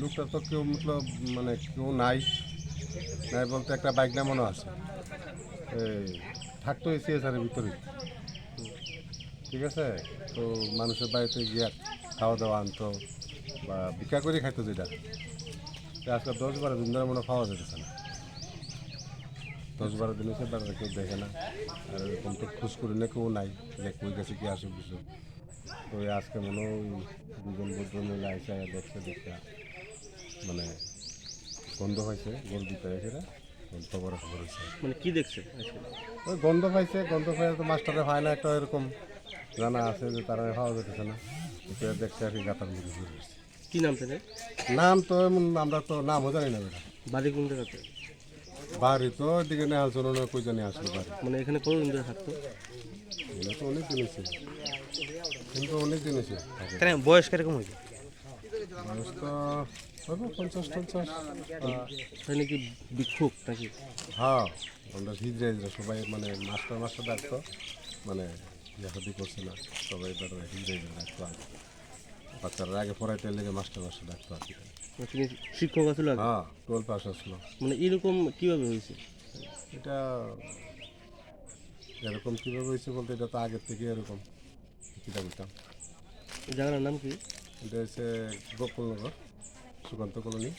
লোকটা তো কেউ মতলব মানে কেউ নাই। নাই বলতে একটা বাইক নামানো আছে। এই থাকতো এই সিএসআরের ভিতরেই। ঠিক আছে? তো মানুষের বাড়িতে গিয়ে খাওয়া দাওয়া আনতো বা ভিক্ষা করে খাইতো যেটা। তো আজকে দশ বারো দিন ধরে মনে পাওয়া যেতেছে না। দশ বারো দিন হচ্ছে বেড়াতে কেউ দেখে না। আর এরকম তো খোঁজ করে না, কেউ নাই। যে কই গেছে, কি আসুক কিছু তো আজকে মনে হয় দুজন ভদ্র মিলে আইসা দেখছে দেখতে মানে গন্ধ হয়েছে গোল সেটা খবর খবর হয়েছে। মানে কি দেখছে? ওই গন্ধ পাইছে গন্ধ পাইছে তো মাস্টারে হয় না একটা এরকম জানা আছে যে তারা খাওয়া যেতেছে না। দেখছে আর কি গাতার মধ্যে ঘুরে। কি নাম তাদের নাম তো এমন আমরা তো নামও জানি না বেটা। বাড়ি কোন জায়গাতে বাড়ি তো ওইদিকে নেওয়া শোনো না কই জানি আসলো বাড়ি। মানে এখানে কতদিন ধরে থাকতো? এগুলো তো অনেক দিন কিন্তু অনেক দিন থাকে। কেন বয়স কীরকম হয়েছে? বয়স তো হবে পঞ্চাশ পঞ্চাশ। তাই নাকি বিক্ষোভ নাকি? হ্যাঁ আমরা হিজড়ে হিজড়ে সবাই মানে মাস্টার মাস্টার ডাকতো। মানে ইয়াহাদি করছে না সবাই এবার হিজড়ে হিজড়ে ডাকতো আর বাচ্চারা আগে পড়াইতে লেগে মাস্টার মাস্টার ডাকতো আর কি। মানে তিনি শিক্ষক আসলে? হ্যাঁ টুয়েলভ পাস আসলো। মানে এরকম কীভাবে হয়েছে? এটা এরকম কীভাবে হয়েছে বলতে এটা তো আগের থেকে এরকম। কীটা বলতাম এই জায়গাটার নাম কি? এটা হচ্ছে গোকুলনগর সুকান্ত কলোনি।